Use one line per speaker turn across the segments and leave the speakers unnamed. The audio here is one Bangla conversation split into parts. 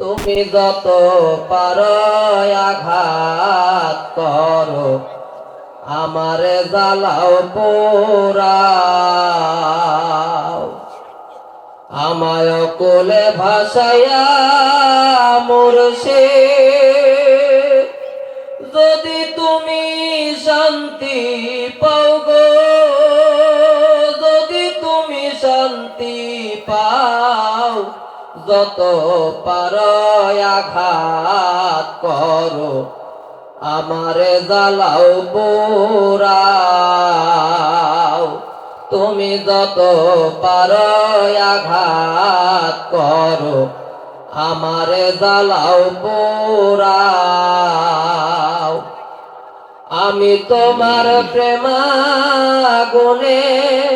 তুমি যত পার আঘাত করো, আমারে জ্বালাও পোড়াও আমায় কোলে ভাসাইয়া মুরশে যদি তুমি শান্তি পাও গো, যদি তুমি শান্তি পাও যত পার আঘাত করো, আমারে জ্বালাও বোরাও তুমি যত পার আঘাত করো, আমারে জ্বালাও বোরাও আমি তোমার প্রেমাগুনে জৈলা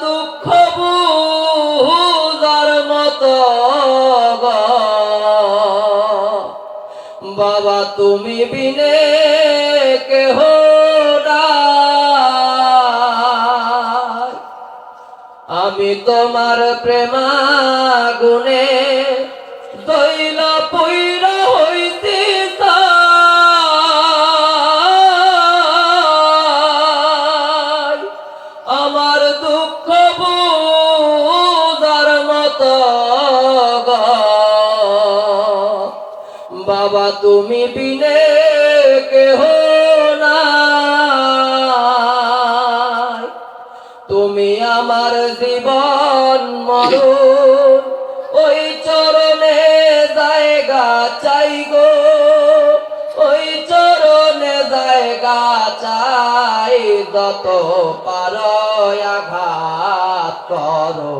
দুঃখ বুজার মত। বাবা তুমি বিনে কেহ। আমি তোমার প্রেমাগুনে দইলা দুঃখ বুঝার মতো। বাবা, তুমি বিনে কেহ তুমি আমার জীবন মরণ, ওই চরণে জায়গা চাই গো চাই, যত পার আঘাত করো।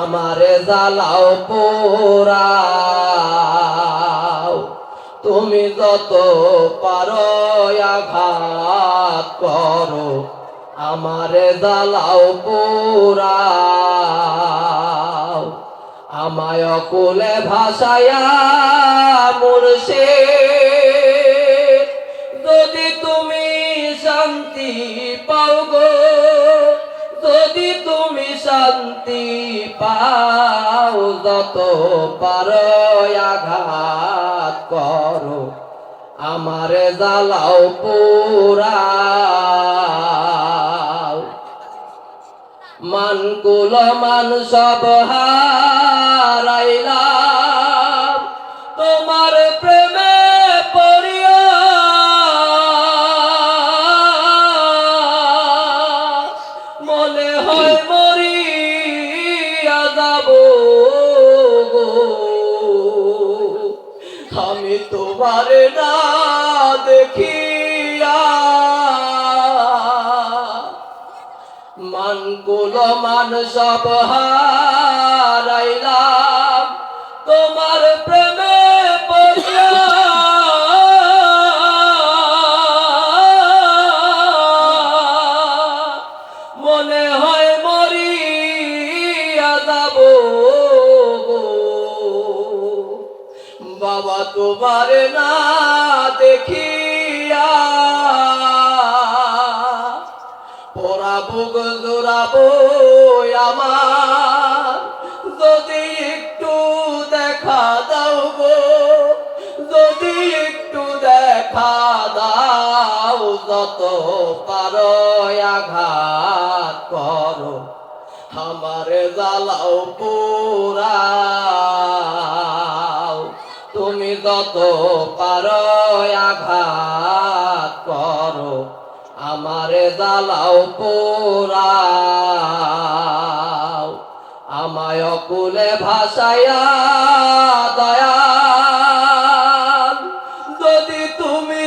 আমারে জ্বালাও পোড়াও। তুমি যত পারো আঘাত করো, আমারে জ্বালাও পোড়াও। আমায় কুলে ভাসায়া মুর্শে শান্তি পাও গো। যদি তুমি শান্তি পাও, যত পার আঘাত করো। আমারে জ্বালাও পুরাও মানকুল মান সব হারাইলাম যাব আমি তোমার না দেখিয়া মানগুল মান সব হারাইলাম তোমার প্রেমে মনে হয়। বাবা তোমার না দেখিয়া পোড়াবো গো জোড়াবো আমার। যদি একটু দেখা দাও গো, যদি একটু দেখা দাও, যত পারো আঘাত। জ্বালাও পোড়াও তুমি যত পারো আঘাত করো, আমারে জ্বালাও পোড়াও আমায় কুলে ভাসাইয়া দয়াল, যদি তুমি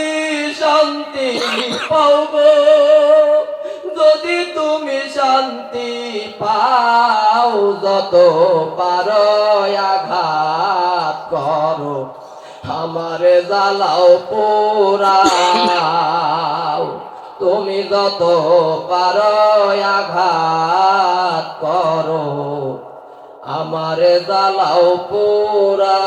শান্তি পাও যদি তুমি শান্তি পাও যত পারো আঘাত করো, আমারে জ্বালাও পোড়াও। তুমি যত পারো আঘাত করো, আমারে জ্বালাও পোড়া